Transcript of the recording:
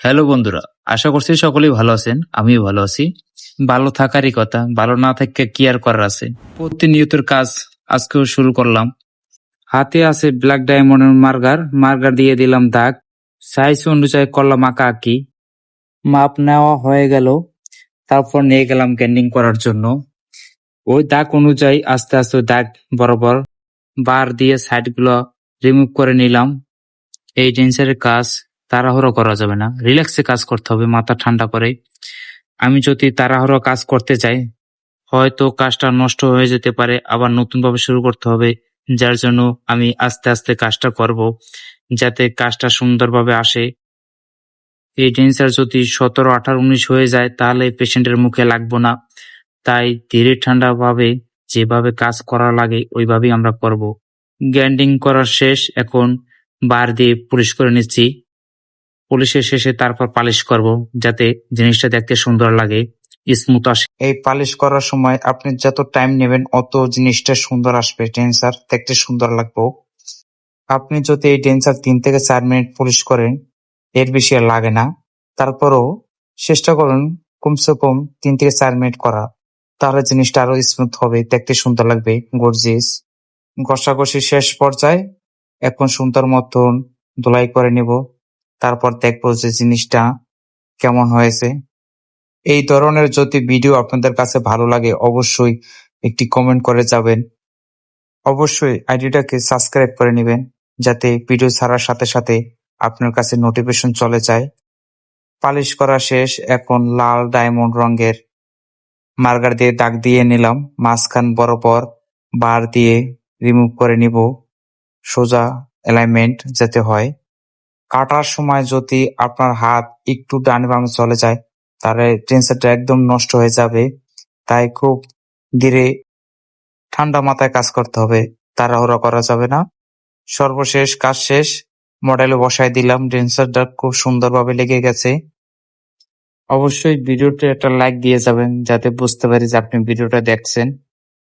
Hello বন্ধুরা, আশা করছি সকলেই ভালো আছেন, আমিও ভালো আছি। ভালো থাকারই কথা, ভালো না থাকতে কি আর করার আছে? প্রতিনিয়তের কাজ আজকেও শুরু করলাম। হাতে আছে ব্ল্যাক ডায়মন্ডের মার্গার মার্গার দিয়ে দিলাম দাগ। সাইজ অনুযায়ী করলাম আঁকা আঁকি। মাপ নেওয়া হয়ে গেল, তারপর নিয়ে গেলাম গ্যান্ডিং করার জন্য। ওই দাগ অনুযায়ী আস্তে আস্তে দাগ বরাবর বার দিয়ে সাইডগুলো রিমুভ করে নিলাম। এই ডেন্সারের কাজ তাড়াহুড়ো করা যাবে না। রিল্যাক্সে কাজ করতে হবে, মাথা ঠান্ডা করে। আমি যদি তাড়াহুড়ো কাজ করতে চাই, হয়তো কাজটা নষ্ট হয়ে যেতে পারে, আবার নতুন ভাবে শুরু করতে হবে, যার জন্য আমি আস্তে আস্তে কাজটা করব, যাতে কাজটা সুন্দরভাবে আসে। এই ডেন্সার যদি সতেরো, আঠারো, উনিশ হয়ে যায়, তাহলে পেশেন্টের মুখে লাগবো না। তাই ধীরে ঠান্ডাভাবে যেভাবে কাজ করা লাগে, ওইভাবেই আমরা করব। গ্যান্ডিং করা শেষ, এখন বার দিয়ে পুলিশ করে নিচ্ছি। পুলিশের শেষে তারপর পালিশ করব, যাতে জিনিসটা দেখতে সুন্দর লাগে, স্মুথ আসে। এই পালিশ করার সময় আপনি যত টাইম নেবেন, অত জিনিসটা সুন্দর আসবে। ডেন্সার দেখতে সুন্দর লাগবে। আপনি যদি এই ডেন্সার তিন থেকে চার মিনিট পলিশ করেন, এর বেশি আর লাগে না। তারপরও চেষ্টা করুন কমসে কম তিন থেকে চার মিনিট করা। তাহলে জিনিসটা আরও স্মুথ হবে, দেখতে সুন্দর লাগবে গর্জিয়াস ঘষাঘষি শেষ পর্যায়ে এখন সুন্দর মতন ধুলাই করে নিব। তারপর দেখব যে জিনিসটা কেমন হয়েছে। এই ধরনের যদি ভিডিও আপনাদের কাছে ভালো লাগে, অবশ্যই একটি কমেন্ট করে যাবেন। অবশ্যই আইডিটাকে সাবস্ক্রাইব করে নেবেন, যাতে ভিডিও ছাড়ার সাথে সাথে আপনার কাছে নোটিফিকেশন চলে যায়। পালিশ করা শেষ, এখন লাল ডায়মন্ড রঙের মার্কার দিয়ে দাগ দিয়ে নিলাম। মাঝখান বরাবর বার দিয়ে রিমুভ করে নিব। সোজা অ্যালাইনমেন্ট যাতে হয়। কাটার সময় যদি আপনার হাত একটু ডানে বামে চলে যায়, তাহলে টেন্সারটা একদম নষ্ট হয়ে যাবে। তাই খুব ধীরে ঠান্ডা মাথায় কাজ করতে হবে। তাড়াহুড়া করা যাবে না। সর্বশেষ কাজ শেষ। মডেলে বসায় দিলাম। ডেন্সারটা খুব সুন্দরভাবে লেগে গেছে। অবশ্যই ভিডিওতে একটা লাইক দিয়ে যাবেন, যাতে বুঝতে পারি যে আপনি ভিডিওটা দেখছেন।